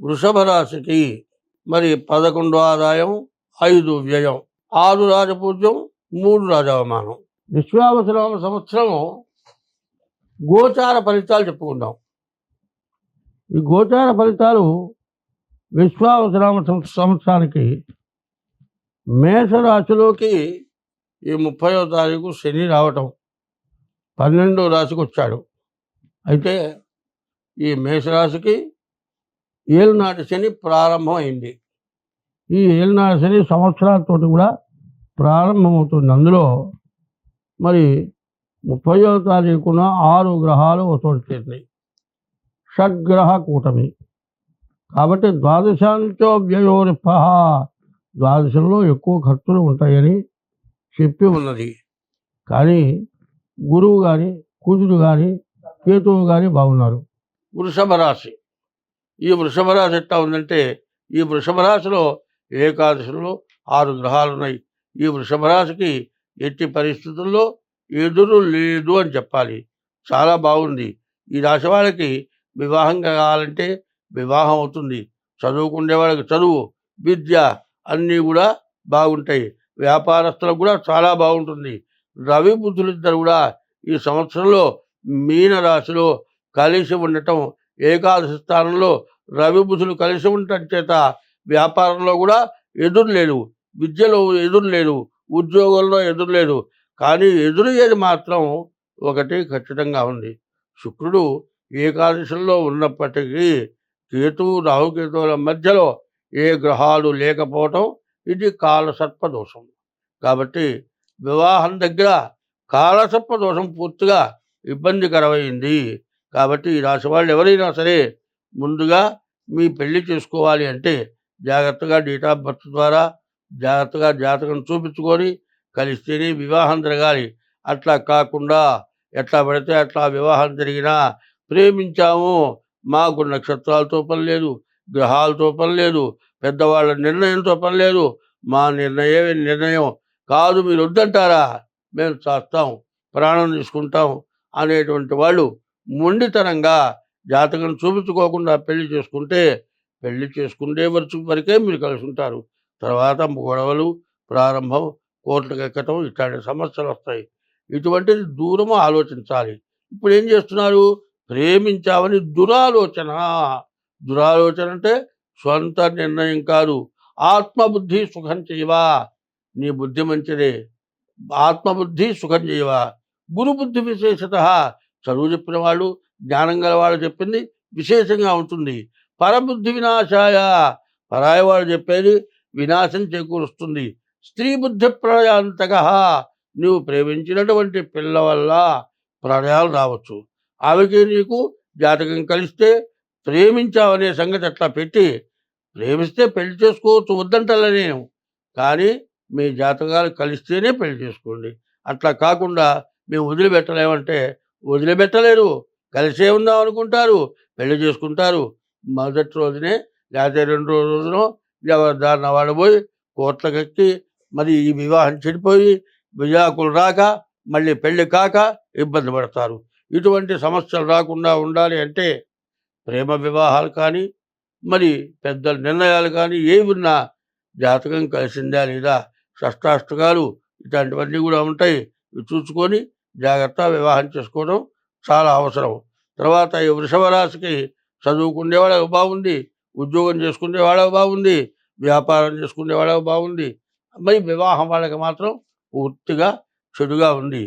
వృషభ రాశికి మరి పదకొండు ఆదాయం ఐదు వ్యయం ఆరు రాజపూజ్యం మూడు రాజవమానం. విశ్వావసనామ సంవత్సరం గోచార ఫలితాలు చెప్పుకుందాం. ఈ గోచార ఫలితాలు విశ్వావసరామ సంవత్సరానికి మేషరాశిలోకి ఈ ముప్పయో తారీఖు శని రావటం పన్నెండో రాశికి వచ్చాడు అయితే ఈ మేషరాశికి ఏలునాటి శని ప్రారంభం అయింది ఈ ఏలునాటి శని సంవత్సరాలతో కూడా ప్రారంభమవుతుంది. అందులో మరి ముప్పయో తారీఖున ఆరు గ్రహాలు ఒకచోటు చేరినాయి షడ్గ్రహ కూటమి. కాబట్టి ద్వాదశాంతో వ్యయోరిపహ ద్వాదశంలో ఎక్కువ ఖర్చులు ఉంటాయని చెప్పి ఉన్నది. కానీ గురువు కానీ కుజుడు కానీ కేతువు కానీ బాగున్నారు. వృషభ రాశి. ఈ వృషభ రాశి ఎట్లా ఉందంటే ఈ వృషభ రాశిలో ఏకాదశిలో ఆరు గ్రహాలు ఉన్నాయి ఈ వృషభ రాశికి ఎట్టి పరిస్థితుల్లో ఎదురు లేదు అని చెప్పాలి. చాలా బాగుంది. ఈ రాశి వాళ్ళకి వివాహం కావాలంటే వివాహం అవుతుంది. చదువుకునే వాళ్ళకి చదువు విద్య అన్నీ కూడా బాగుంటాయి. వ్యాపారస్తులకు కూడా చాలా బాగుంటుంది. రవి బుద్ధులిద్దరు కూడా ఈ సంవత్సరంలో మీన రాశిలో కలిసి ఉండటం ఏకాదశి స్థానంలో రవి బుధులు కలిసి ఉండటం చేత వ్యాపారంలో కూడా ఎదురు లేదు విద్యలో ఎదురు లేదు ఉద్యోగంలో ఎదురు లేదు కానీ ఎదురయ్యేది మాత్రం ఒకటి ఖచ్చితంగా ఉంది. శుక్రుడు ఏకాదశిలో ఉన్నప్పటికీ కేతువు రాహుకేతువుల మధ్యలో ఏ గ్రహాలు లేకపోవటం ఇది కాలసర్ప దోషం. కాబట్టి వివాహం దగ్గర కాలసర్ప దోషం పూర్తిగా ఇబ్బందికరమైంది. కాబట్టి ఈ రాశి వాళ్ళు ఎవరైనా సరే ముందుగా మీ పెళ్ళి చేసుకోవాలి అంటే జాగ్రత్తగా డేట్ ఆఫ్ బర్త్ ద్వారా జాగ్రత్తగా జాతకం చూపించుకొని కలిస్తేనే వివాహం జరగాలి. అట్లా కాకుండా ఎట్లా పడితే అట్లా వివాహం జరిగినా ప్రేమించాము మాకు నక్షత్రాలతో పని లేదు గ్రహాలతో పని లేదు పెద్దవాళ్ళ నిర్ణయంతో పని లేదు మా నిర్ణయమే నిర్ణయం. కాదు మీరు వద్దంటారా? మేము చేస్తాం ప్రాణం తీసుకుంటాం అనేటువంటి వాళ్ళు మొండితనంగా జాతకం చూపించుకోకుండా పెళ్ళి చేసుకుంటే పెళ్ళి చేసుకుంటే వరకు వరకే మీరు కలిసి ఉంటారు. తర్వాత గొడవలు ప్రారంభం కోర్టుకు ఎక్కటం ఇట్లాంటి సమస్యలు వస్తాయి. ఇటువంటిది దూరము ఆలోచించాలి. ఇప్పుడు ఏం చేస్తున్నారు? ప్రేమించామని దురాలోచన. దురాలోచన అంటే సొంత నిర్ణయం కాదు. ఆత్మబుద్ధి సుఖం చేయవా? నీ బుద్ధి మంచిదే. ఆత్మబుద్ధి సుఖం చేయవా? గురుబుద్ధి విశేషత చదువు చెప్పిన వాళ్ళు జ్ఞానం గల వాళ్ళు చెప్పింది విశేషంగా ఉంటుంది. పరబుద్ధి వినాశాయ. పరాయి వాళ్ళు చెప్పేది వినాశం చేకూరుస్తుంది. స్త్రీ బుద్ధి ప్రళయాంతక. నువ్వు ప్రేమించినటువంటి పిల్ల వల్ల ప్రళయాలు రావచ్చు. ఆమెకి నీకు జాతకం కలిస్తే ప్రేమించావనే సంగతి అట్లా పెట్టి ప్రేమిస్తే పెళ్ళి చేసుకోవచ్చు వద్దంటలే నేను. కానీ మీ జాతకాలు కలిస్తేనే పెళ్ళి చేసుకోండి. అట్లా కాకుండా మేము వదిలిపెట్టలేమంటే వదిలిపెట్టలేరు. కలిసే ఉందాం అనుకుంటారు. పెళ్ళి చేసుకుంటారు. మొదటి రోజునే లేకపోతే రెండు రోజులను ఎవరి దారిన వాడు పోయి మరి ఈ వివాహం చెడిపోయి విజాకులు రాక మళ్ళీ పెళ్ళి కాక ఇబ్బంది పడతారు. ఇటువంటి సమస్యలు రాకుండా ఉండాలి అంటే ప్రేమ వివాహాలు కానీ మరి పెద్దల నిర్ణయాలు కానీ ఏవి ఉన్నా జాతకం కలిసిందా లేదా షష్టాష్టకాలు ఇట్లాంటివన్నీ కూడా ఉంటాయి. ఇవి చూసుకొని జాగ్రత్త వివాహం చేసుకోవడం చాలా అవసరం. తర్వాత ఈ వృషభ రాశికి చదువుకునే వాళ్ళకి బాగుంది ఉద్యోగం చేసుకునే వాళ్ళకి బాగుంది వ్యాపారం చేసుకునే వాళ్ళకి బాగుంది. మరి వివాహం వాళ్ళకి మాత్రం పూర్తిగా చెడుగా ఉంది.